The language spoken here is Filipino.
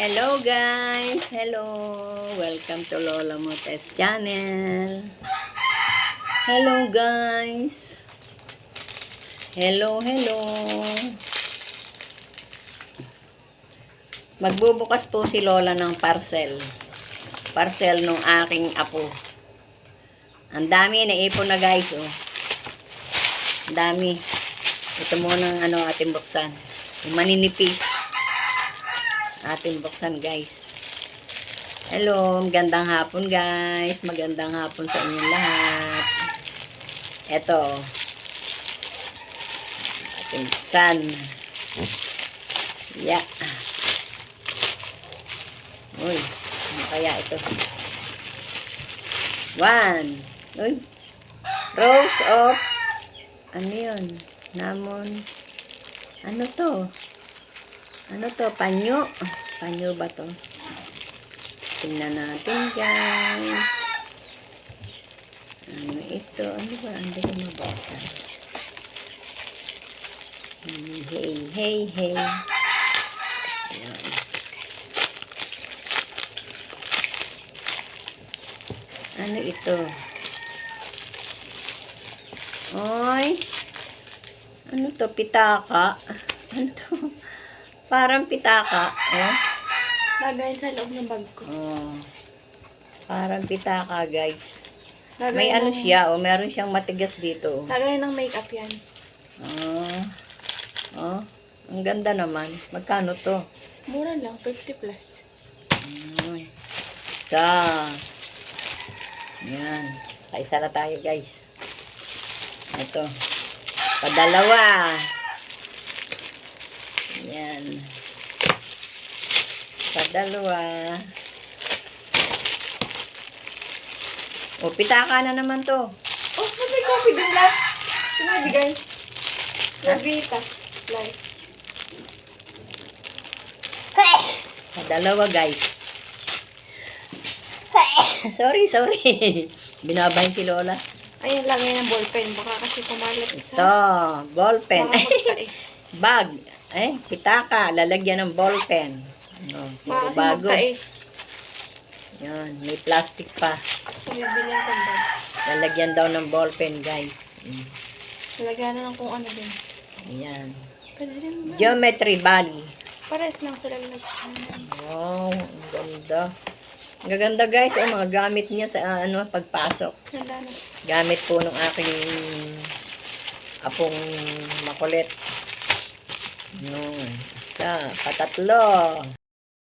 Hello guys! Hello! Welcome to Lola Motes channel. Hello guys! Hello, hello! Magbubukas po si Lola ng parcel. Parcel nung aking apo. Ang dami, naipon na guys, oh. Ang dami. Ito muna ang ano ating buksan. Yung maninipis ating buksan guys. Hello, magandang hapon guys. Magandang hapon sa inyong lahat. Ito. Ating buksan. Yeah. Uy, ano kaya ito? One. Uy. Rose of ano yun? Namon. Ano to? Ano to? Panyo? Panyo ba to? Tingnan natin, guys. Ano ito? Ano ba? Mabasa. Hmm, Hey, hey, hey. Ano ito? Oy. Ano to? Pitaka? Ano to? Parang pitaka. Oh. Lagayin sa loob ng bag ko. Oh. Parang pitaka, guys. Lagayin May ano siya, oh, meron siyang matigas dito. Lagayin ng makeup yan. Oh. Oh. Ang ganda naman. Magkano to? Mura lang, 50 plus. Mm. Isa. Yan. Kaisa na tayo, guys. Ito. Padalawa. Yan. Padalawa. O, pitaka na naman to. Oh, may coffee din lang. Sinabi guys. Nabita. Like. Padalawa, guys. sorry, sorry. Binabahin si Lola. Ayun, lagay ng ballpen. Baka kasi kumalat sa... Ito, ballpen. Baka magtae. Bag. Eh, pitaka. Lalagyan ng. Ano, Baka puro kasi bago. Yan, may plastic pa. So, bibili ang bag. Lalagyan daw ng ballpen, guys. Mm. Lagyan na lang kung ano din. Ayan. Pwede rin naman. Geometry Valley. Pares lang sila nag Wow, ang ganda. Ang gaganda, guys. Oh, mga gamit niya sa ah, ano pagpasok. Gamit po ng aking apong makulit. No, isa, patatlo.